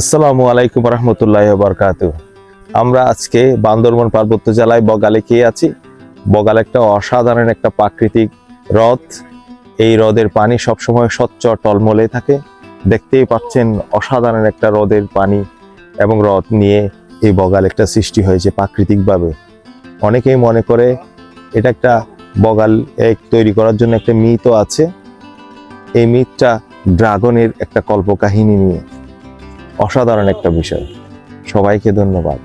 আসসালামু আলাইকুম রহমতুল্লাহ বরকাত আমরা আজকে বান্দরবন পার্বত্য জেলায় বগালে কে আছি? বগাল একটা অসাধারণ একটা প্রাকৃতিক হ্রদ। এই হ্রদের পানি সবসময় স্বচ্ছ টলমলে থাকে। দেখতেই পাচ্ছেন অসাধারণ একটা হ্রদের পানি এবং হ্রদ নিয়ে এই বগাল একটা সৃষ্টি হয়েছে প্রাকৃতিকভাবে। অনেকেই মনে করে এটা একটা বগাল এক তৈরি করার জন্য একটা মিথও আছে। এই মিথটা ড্রাগনের একটা কল্পকাহিনী নিয়ে। অসাধারণ একটা বিষয়। সবাইকে ধন্যবাদ।